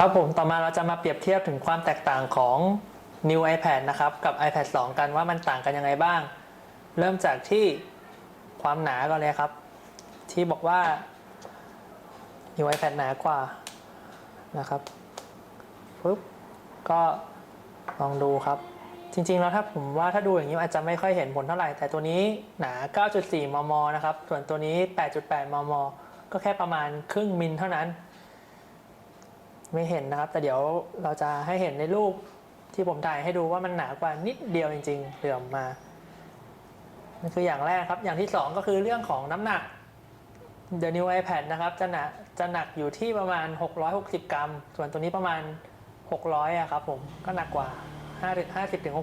ครับผมต่อมาเราจะมาเปรียบเทียบถึงความแตกต่างของ New iPad นะครับ กับ iPad 2 กันว่ามันต่างกันยังไงบ้าง เริ่มจากที่ความหนาก่อนเลยครับ ที่บอกว่า New iPad หนากว่านะครับปุ๊บก็ลองดูครับ จริงๆแล้วถ้าผมว่าถ้าดูอย่างนี้อาจจะไม่ค่อยเห็นผลเท่าไหร่ แต่ตัวนี้หนา 9.4 มม นะครับ ส่วนตัวนี้ 8.8 มม ก็แค่ประมาณครึ่งมิลเท่านั้น ไม่เห็นนะครับ แต่เดี๋ยวเราจะให้เห็นในรูปที่ผมถ่ายให้ดูว่ามันหนากว่านิดเดียวจริง ๆเหลื่อมมานั่นคืออย่างแรกครับ อย่างที่สองก็คือเรื่องของน้ำหนัก The New iPad นะครับจะหนักจะหนักอยู่ที่ประมาณ 660 กรัม ส่วนตัวนี้ประมาณ 600อะครับผมก็หนักกว่า 50ถึง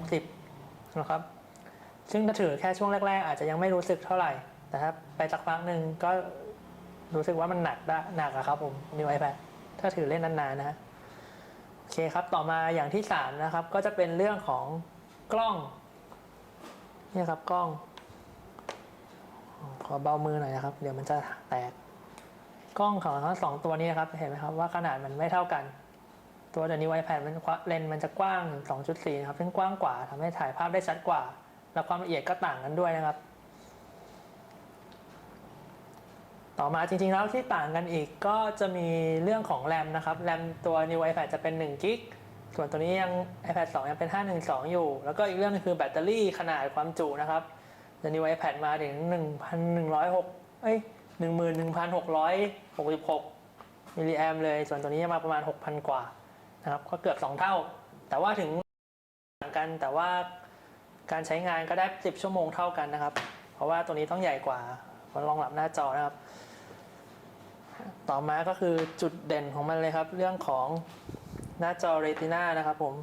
60นะครับซึ่งถ้าถือแค่ช่วงแรก ๆ อาจจะยังไม่รู้สึกเท่าไหร่แต่ถ้าไปสักพักหนึ่งก็รู้สึกว่ามันหนักได้หนักอะครับผม New iPad ถ้าถือเล่นนานๆนะฮะโอเคครับต่อมาอย่างที่3นะครับ ก็จะเป็นเรื่องของกล้องเนี่ยครับกล้อง ขอเบามือหน่อยนะครับ เดี๋ยวมันจะแตกกล้องของทั้งสองตัวนี้นะครับ เห็นไหมครับว่าขนาดมันไม่เท่ากัน ตัวเดนิวไอแพดมันเลนมันจะกว้างถึง2.4 นะครับซึ่งกว้างกว่าทำให้ถ่ายภาพได้ชัดกว่า และความละเอียดก็ต่างกันด้วยนะครับ ต่อมาจริงๆแล้วที่ต่างกันอีกก็จะมีเรื่องของแรมนะครับแรมตัว New iPad จะเป็น1กิกส่วนตัวนี้ยัง iPad 2 ยังเป็น 512 อยู่ แล้วก็อีกเรื่องนึงคือแบตเตอรี่ขนาดความจุนะครับ The New iPad มาถึง 1,106เอ้ย11,666มิลลิแอมเลย ส่วนตัวนี้จะมาประมาณ 6,000 กว่านะครับ ก็เกือบ 2 เท่า แต่ว่าถึงต่างกันแต่ว่าการใช้งานก็ได้ 10 ชั่วโมงเท่ากันนะครับ เพราะว่าตัวนี้ต้องใหญ่กว่า เพราะรองรับหน้าจอนะครับ ต่อมาก็คือจุดเด่นของมันเลยครับ เรื่องของหน้าจอ Retina นะครับผม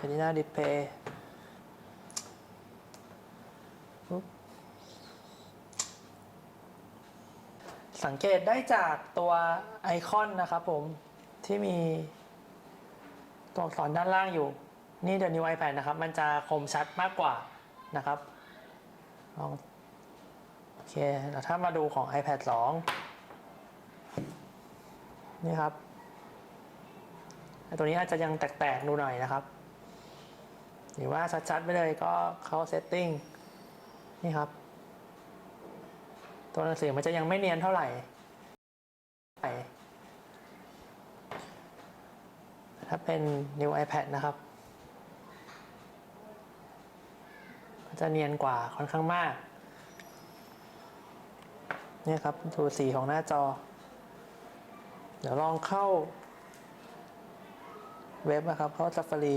Retina Display สังเกตได้จากตัวไอคอนนะครับผม ที่มีตัวอักษรด้านล่างอยู่ นี่ The New iPad นะครับ มันจะคมชัดมากกว่านะครับลอง เคแล้วถ้ามาดูของ iPad 2 นี่ครับ ตัวนี้อาจจะยังแตกๆดูหน่อยนะครับ หรือว่าชัดๆไปเลยก็เข้า Setting นี่ครับ ตัวหนังสือมันจะยังไม่เนียนเท่าไหร่ ถ้าเป็น New iPad นะครับจะเนียนกว่าค่อนข้างมาก เนี่ยครับดูสีของหน้าจอ เดี๋ยวลองเข้าเว็บนะครับ เข้า Safari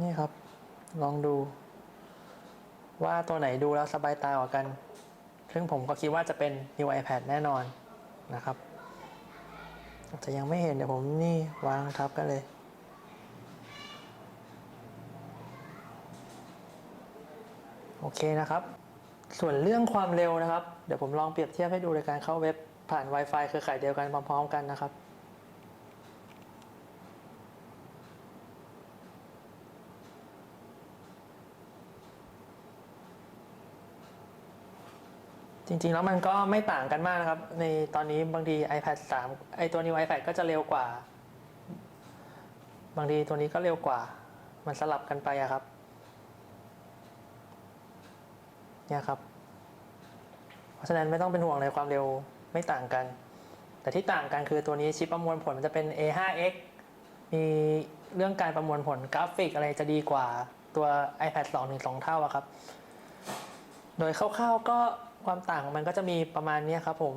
นี่ครับ ลองดู ว่าตัวไหนดูแล้วสบายตากว่ากัน ซึ่งผมก็คิดว่าจะเป็น New iPad แน่นอนนะครับอาจจะยังไม่เห็นเดี๋ยวผมนี่วางทับกันเลย โอเคนะครับ ส่วนเรื่องความเร็วนะครับ เดี๋ยวผมลองเปรียบเทียบให้ดูในการเข้าเว็บผ่าน Wi-Fi เครือข่ายเดียวกันพร้อมๆกันนะครับจริงๆ แล้วมันก็ไม่ต่างกันมากนะครับ ในตอนนี้บางที iPad 3 ไอตัว New iPad ก็จะเร็วกว่า บางทีตัวนี้ก็เร็วกว่า มันสลับกันไปอะครับ เนี่ยครับ เพราะฉะนั้นไม่ต้องเป็นห่วงเลยความเร็วไม่ต่างกัน แต่ที่ต่างกันคือตัวนี้ชิปประมวลผลมันจะเป็น A5X มีเรื่องการประมวลผลกราฟิกอะไรจะดีกว่าตัว iPad 2ถึง2เท่าอะครับ โดยคร่าวๆก็ความต่างของมันก็จะมีประมาณนี้ครับผม